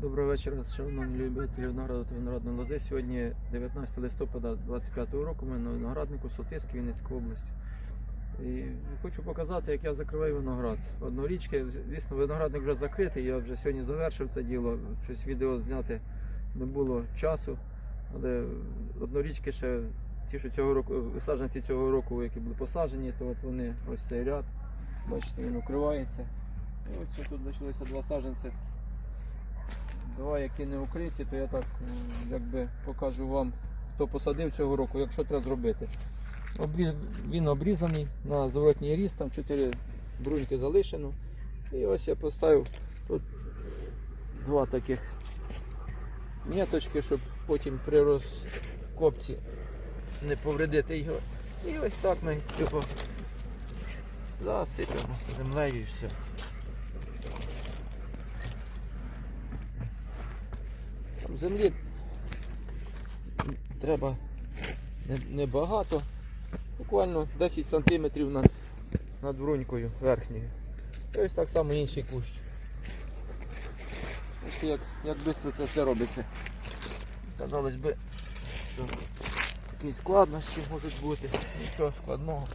Доброго вечора, шановні любителі винограду та виноградної лози. Сьогодні 19 листопада 25 року. Ми на винограднику Сотиськ, Вінницька область. І хочу показати, як я закриваю виноград. Однорічки, звісно, виноградник вже закритий. Я вже сьогодні завершив це діло. Щось відео зняти не було часу. Але однорічки ще ті, що цього року, саджанці цього року, які були посаджені, то от вони ось цей ряд. Бачите, він укривається. І ось тут почалися два саджанці. Два, які не укриті, то я так якби покажу вам, хто посадив цього року, якщо треба зробити. Він обрізаний на зворотній ріст, там 4 бруньки залишено. І ось я поставив тут два таких меточки, щоб потім при розкопці не повредити його. І ось так ми його засипемо землею і все. Землі треба небагато, буквально 10 см над, над брунькою верхньою. І ось так само інший кущ. Ось як, як швидко це все робиться. Казалось би, що якісь складності можуть бути, нічого складного.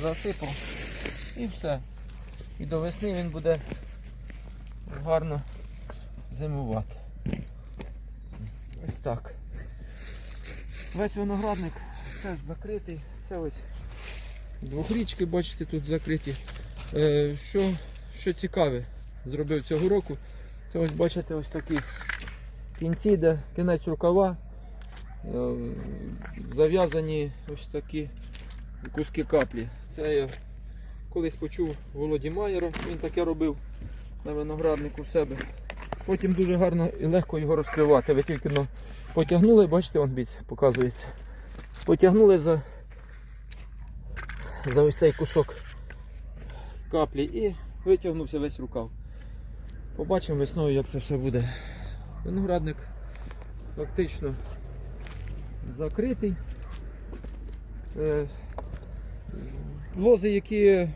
Засипав і все. І до весни він буде гарно зимувати. Ось так. Весь виноградник теж закритий. Це ось двохрічки, бачите, тут закриті. Е, що, що цікаве зробив цього року, це ось бачите ось такі кінці, де кінець рукава. е, Зав'язані ось такі куски каплі. Це я колись почув Володі Майера, він таке робив на винограднику в себе. Потім дуже гарно і легко його розкривати. Ви тільки ну, потягнули, бачите, он біць показується. Потягнули за, за ось цей кусок каплі і витягнувся весь рукав. Побачимо весною, як це все буде. Виноградник фактично закритий. Е, Лози, які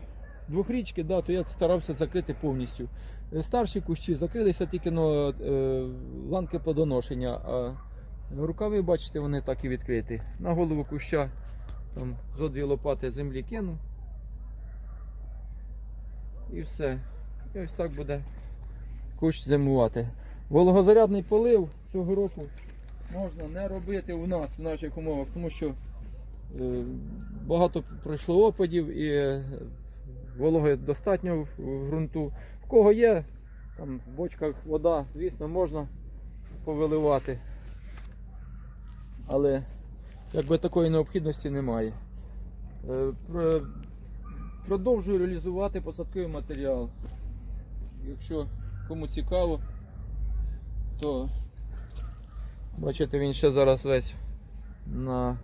двохрічки, да, то я старався закрити повністю. Е, Старші кущі закрилися тільки ну, е, ланки плодоношення, а рукави, бачите, вони так і відкриті. На голову куща там, зо дві лопати землі кину. І все. І ось так буде кущ зимувати. Вологозарядний полив цього року можна не робити у нас в наших умовах, тому що Е, Багато пройшло опадів і е, вологи достатньо в- ґрунту. В кого є, там в бочках вода, звісно, можна повиливати. Але якби такої необхідності немає. Е, Продовжую реалізувати посадковий матеріал. Якщо кому цікаво, то бачите, він ще зараз весь на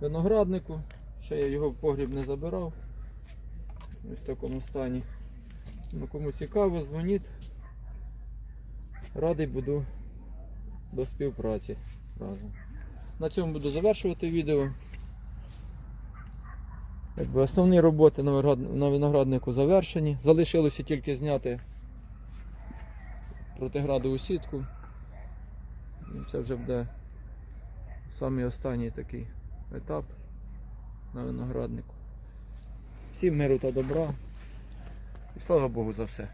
винограднику. Ще я його в погріб не забирав. Ось в такому стані. Ну, кому цікаво, дзвоніть. Радий буду до співпраці разом. На цьому буду завершувати відео. Якби основні роботи на винограднику завершені. Залишилося тільки зняти протиградову сітку. Це вже буде самий останній такий етап на винограднику. Всім миру та добра. І слава Богу за все.